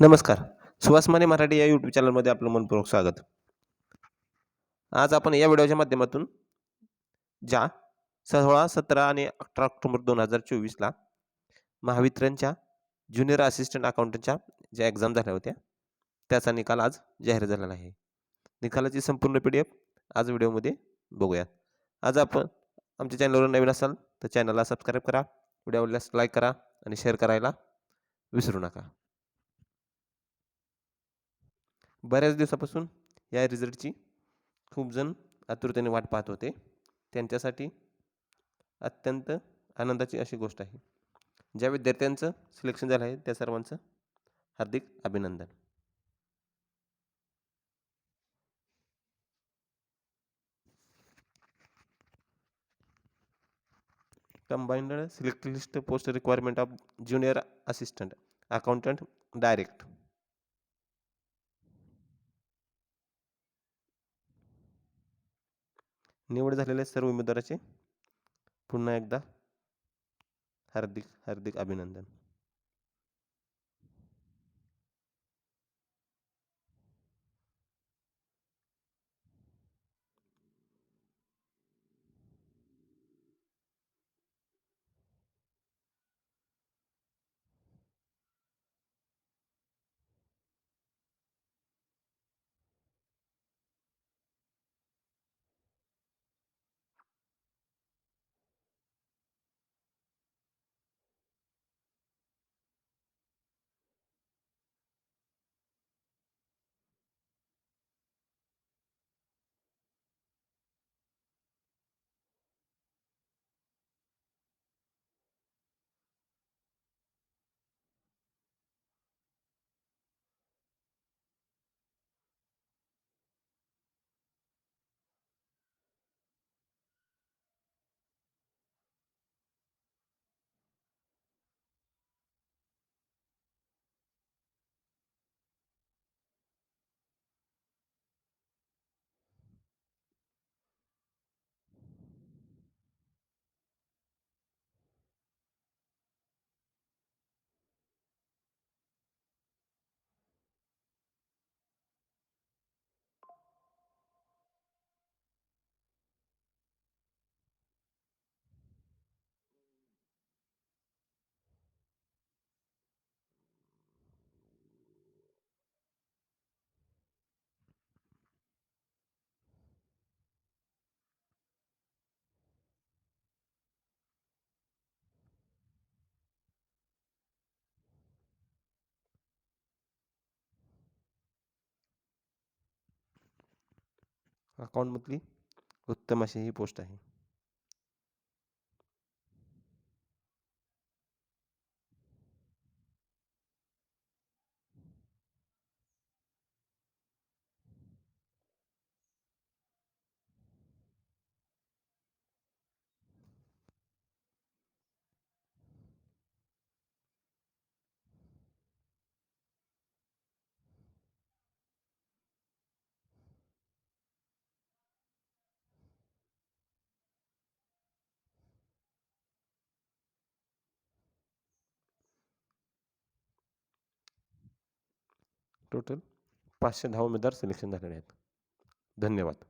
नमस्कार. सुहास माने मराठी या यूट्यूब चॅनलमध्ये आपलं मनपूर्वक स्वागत. आज आपण या व्हिडिओच्या माध्यमातून ज्या सोळा सतरा आणि अठरा ऑक्टोबर दोन हजार चोवीसला महावितरणच्या ज्युनियर असिस्टंट अकाउंटंटच्या ज्या एक्झाम झाल्या होत्या त्याचा निकाल आज जाहीर झालेला आहे. निकालाची संपूर्ण पी डी एफ आज व्हिडिओमध्ये बघूयात. आज आपण आमच्या चॅनलवर नवीन असाल तर चॅनलला सबस्क्राईब करा व्हिडिओ आवडल्यास लाईक करा आणि शेअर करायला विसरू नका. बऱ्याच दिवसापासून या रिझल्टची खूप जण आतुरतेने वाट पाहत होते. त्यांच्यासाठी अत्यंत आनंदाची अशी गोष्ट आहे. ज्या विद्यार्थ्यांचं सिलेक्शन झालं आहे त्या सर्वांचं हार्दिक अभिनंदन. Combined select list post requirement of junior assistant accountant direct निवड झालेल्या सर्व उमेदवाराचे. पुन्हा एकदा हार्दिक हार्दिक अभिनंदन. अकाउंटमधली उत्तम अशी ही पोस्ट आहे. टोटल पाचशे दहा उमेदवार सिलेक्शन झालेले आहेत. धन्यवाद.